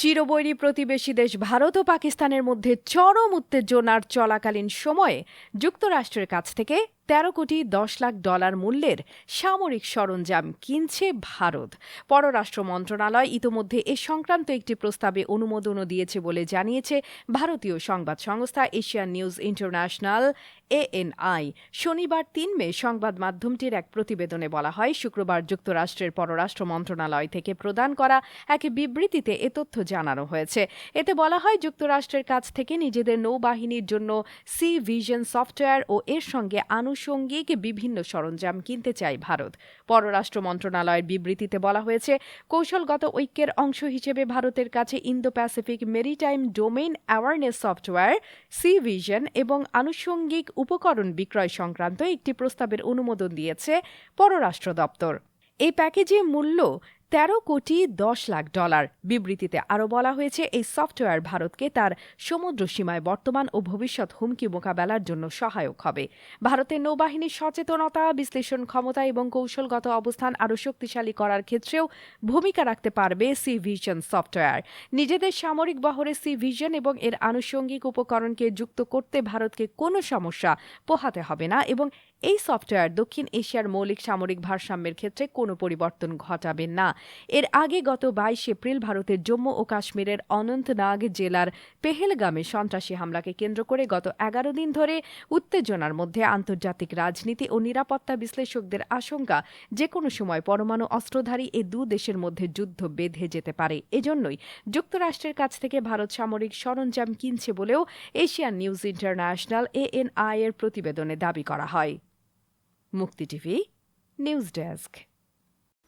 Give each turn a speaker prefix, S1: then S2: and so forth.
S1: চিরবৈরী প্রতিবেশী দেশ ভারত ও পাকিস্তানের মধ্যে চরম উত্তেজনার চলাকালীন সময়ে যুক্তরাষ্ট্রের কাছ থেকে তেরো কোটি দশ লাখ ডলার মূল্যের সামরিক সরঞ্জাম কিনছে ভারত। পররাষ্ট্র মন্ত্রণালয় ইতোমধ্যে এ সংক্রান্ত একটি প্রস্তাবে অনুমোদনও দিয়েছে বলে জানিয়েছে ভারতীয় সংবাদ সংস্থা এশিয়ান নিউজ ইন্টারন্যাশনাল, এএনআই। শনিবার তিন মে সংবাদ মাধ্যমটির এক প্রতিবেদনে বলা হয়, শুক্রবার যুক্তরাষ্ট্রের পররাষ্ট্র মন্ত্রণালয় থেকে প্রদান করা এক বিবৃতিতে এ তথ্য জানানো হয়েছে। এতে বলা হয়, যুক্তরাষ্ট্রের কাছ থেকে নিজেদের নৌবাহিনীর জন্য সি ভিশন সফটওয়্যার ও এর সঙ্গে আনুষঙ্গিক বিভিন্ন সরঞ্জাম কিনতে চায় ভারত। পররাষ্ট্র মন্ত্রণালয়ের বিবৃতিতে বলা হয়েছে, কৌশলগত ঐক্যের অংশ হিসেবে ভারতের কাছে Indo Pacific maritime domain awareness software, sea vision এবং আনুষঙ্গিক উপকরণ বিক্রয় সংক্রান্ত একটি প্রস্তাবের অনুমোদন দিয়েছে পররাষ্ট্র দপ্তর। এই প্যাকেজে মূল্য তেরো কোটি দশ লাখ ডলার। বিবৃতিতে আরও বলা হয়েছে, এই সফটওয়্যার ভারতকে তার সমুদ্র সীমায় বর্তমান ও ভবিষ্যৎ হুমকি মোকাবেলার জন্য সহায়ক হবে। ভারতের নৌবাহিনীর সচেতনতা, বিশ্লেষণ ক্ষমতা এবং কৌশলগত অবস্থান আরও শক্তিশালী করার ক্ষেত্রেও ভূমিকা রাখতে পারবে সি ভিশন সফটওয়্যার। নিজেদের সামরিক বহরে সি ভিশন এবং এর আনুষঙ্গিক উপকরণকে যুক্ত করতে ভারতকে কোনো সমস্যা পোহাতে হবে না এবং এই সফটওয়্যার দক্ষিণ এশিয়ার মৌলিক সামরিক ভারসাম্যের ক্ষেত্রে কোনো পরিবর্তন ঘটাবে না। এর আগে গত বাইশ এপ্রিল ভারতের জম্মু ও কাশ্মীরের অনন্তনাগ জেলার পেহেলগামে সন্ত্রাসী হামলাকে কেন্দ্র করে গত এগারো দিন ধরে উত্তেজনার মধ্যে আন্তর্জাতিক রাজনীতি ও নিরাপত্তা বিশ্লেষকদের আশঙ্কা যে কোনো সময় পরমাণু অস্ত্রধারী এ দু দেশের মধ্যে যুদ্ধ বেঁধে যেতে পারে। এজন্যই যুক্তরাষ্ট্রের কাছ থেকে ভারত সামরিক সরঞ্জাম কিনছে বলেও এশিয়ান নিউজ ইন্টারন্যাশনাল এএনআই এর প্রতিবেদনে দাবি করা হয়। মুক্তি টিভি, নিউজ ডেস্ক।